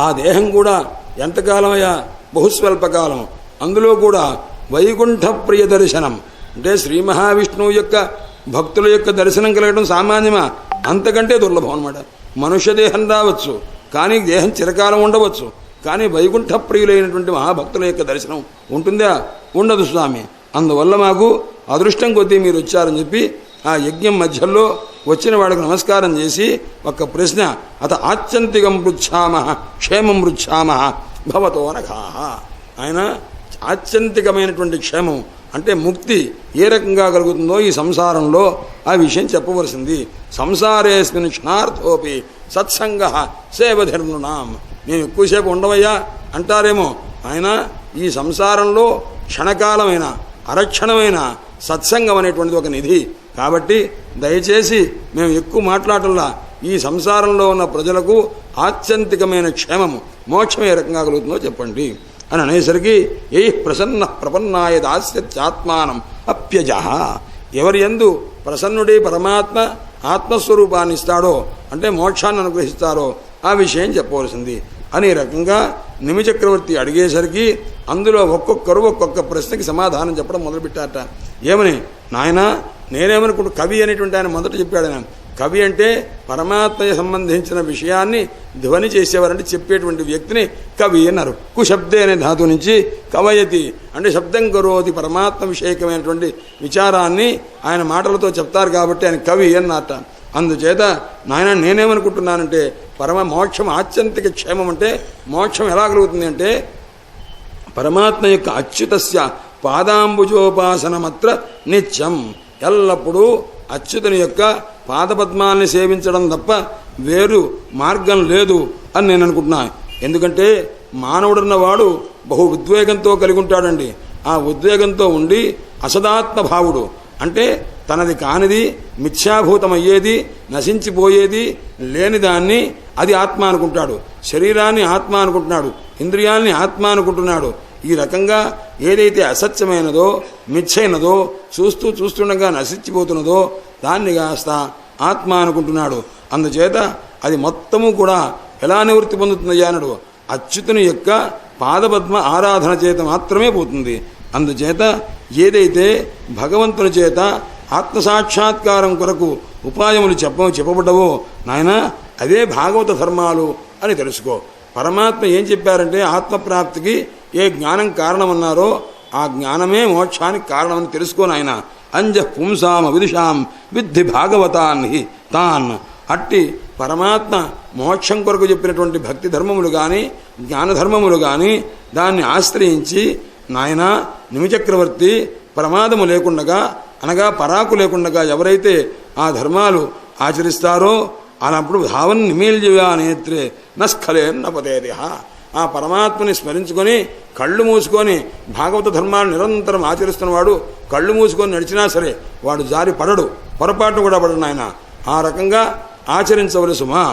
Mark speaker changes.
Speaker 1: ఆ దేహం కూడా ఎంతకాలమయ్యా? బహుస్వల్పకాలం అందులో కూడా వైకుంఠ ప్రియ దర్శనం. అంటే శ్రీ మహావిష్ణువు యొక్క భక్తుల యొక్క దర్శనం కలగడం సామాన్యమా? అంతకంటే దుర్లభం అనమాట మనుష్య దేహం రావచ్చు కానీ దేహం చిరకాలం ఉండవచ్చు. కానీ వైకుంఠ ప్రియులైనటువంటి మహాభక్తుల యొక్క దర్శనం ఉంటుందా? ఉండదు స్వామి. అందువల్ల మాకు అదృష్టం కొద్దీ మీరు వచ్చారని చెప్పి ఆ యజ్ఞం మధ్యలో వచ్చిన వాడికి నమస్కారం చేసి ఒక ప్రశ్న అత ఆత్యంతికం మృచ్ఛామ క్షేమం మృచ్ఛామ భవతో నఖాహ ఆయన ఆత్యంతికమైనటువంటి క్షేమం అంటే ముక్తి ఏ రకంగా కలుగుతుందో ఈ సంసారంలో ఆ విషయం చెప్పవలసింది. సంసారేస్మిన్ క్షణార్థోపి సత్సంగ సేవధర్మృణాం. నేను ఎక్కువసేపు ఉండవయ్యా అంటారేమో. ఆయన ఈ సంసారంలో క్షణకాలమైన అరక్షణమైన సత్సంగం అనేటువంటిది ఒక నిధి. కాబట్టి దయచేసి మేము ఎక్కువ మాట్లాడటంలా ఈ సంసారంలో ఉన్న ప్రజలకు ఆత్యంతికమైన క్షేమము మోక్షం ఏ రకంగా కలుగుతుందో చెప్పండి. అని అనేసరికి ఏ ప్రసన్న ప్రపన్నాయ దాస్యత్యాత్మానం అప్యజ ఎవరి ఎందు ప్రసన్నుడే పరమాత్మ ఆత్మస్వరూపాన్ని ఇస్తాడో అంటే మోక్షాన్ని అనుగ్రహిస్తారో ఆ విషయం చెప్పవలసింది. అనే రకంగా నిమిచక్రవర్తి అడిగేసరికి అందులో ఒక్కొక్కరు ఒక్కొక్క ప్రశ్నకి సమాధానం చెప్పడం మొదలుపెట్టారట. ఏమని? నాయనా నేనేమనుకుంటు కవి అనేటువంటి ఆయన మొదట చెప్పాడు ఆయన కవి అంటే పరమాత్మకి సంబంధించిన విషయాన్ని ధ్వని చేసేవారంటే చెప్పేటువంటి వ్యక్తిని కవి అన్నారు. కుశబ్దే అనే ధాతు నుంచి కవయతి అంటే శబ్దం కరోతి పరమాత్మ విషయకమైనటువంటి విచారాన్ని ఆయన మాటలతో చెప్తారు కాబట్టి ఆయన కవి అన్నట అందుచేత నాయన నేనేమనుకుంటున్నానంటే పరమ మోక్షం ఆత్యంతిక క్షేమం అంటే మోక్షం ఎలా కలుగుతుంది అంటే పరమాత్మ యొక్క అచ్యుతస్య పాదాంబుజోపాసనమత్ర నిత్యం. ఎల్లప్పుడూ అచ్యుతుని యొక్క పాదపద్మాల్ని సేవించడం తప్ప వేరు మార్గం లేదు అని నేను అనుకుంటున్నాను ఎందుకంటే మానవుడున్నవాడు బహు ఉద్వేగంతో కలిగి ఉంటాడండి. ఆ ఉద్వేగంతో ఉండి అసదాత్మ భావుడు. అంటే తనది కానిది మిథ్యాభూతమయ్యేది నశించిపోయేది లేని దాన్ని అది ఆత్మ అనుకుంటాడు. శరీరాన్ని ఆత్మ అనుకుంటున్నాడు. ఇంద్రియాల్ని ఆత్మ అనుకుంటున్నాడు. ఈ రకంగా ఏదైతే అసత్యమైనదో మిథ్యైనదో చూస్తూ చూస్తుండగా నశించిపోతున్నదో దాన్ని కాస్త ఆత్మ అనుకుంటున్నాడు. అందుచేత అది మొత్తము కూడా ఎలా నివృత్తి పొందుతుంది అనడు అచ్యుతుని యొక్క పాదపద్మ ఆరాధన చేత మాత్రమే పోతుంది. అందుచేత ఏదైతే భగవంతుని చేత ఆత్మసాక్షాత్కారం కొరకు ఉపాయములు చెప్ప చెప్పబడ్డవో నాయన అదే భాగవత ధర్మాలు అని తెలుసుకో. పరమాత్మ ఏం చెప్పారంటే ఆత్మప్రాప్తికి ఏ జ్ఞానం కారణమన్నారో ఆ జ్ఞానమే మోక్షానికి కారణమని తెలుసుకోను ఆయన. అంజ పుంసాం విదుషాం విద్ధి భాగవతాన్ని తాన్ అట్టి పరమాత్మ మోక్షం కొరకు చెప్పినటువంటి భక్తి ధర్మములు కానీ జ్ఞానధర్మములు కానీ దాన్ని ఆశ్రయించి నాయన నిమిచక్రవర్తి ప్రమాదము లేకుండగా అనగా పరాకు లేకుండగా ఎవరైతే ఆ ధర్మాలు ఆచరిస్తారో అలాంటి భావన్ నిమీల్జీవా నేత్రే నస్ఖలే నపదేహ ఆ పరమాత్మని స్మరించుకొని కళ్ళు మూసుకొని భాగవత ధర్మాన్ని నిరంతరం ఆచరిస్తున్నవాడు కళ్ళు మూసుకొని నడిచినా సరే వాడు జారి పడడు. పొరపాటు కూడా పడడు ఆయన ఆ రకంగా ఆచరించవలసుమా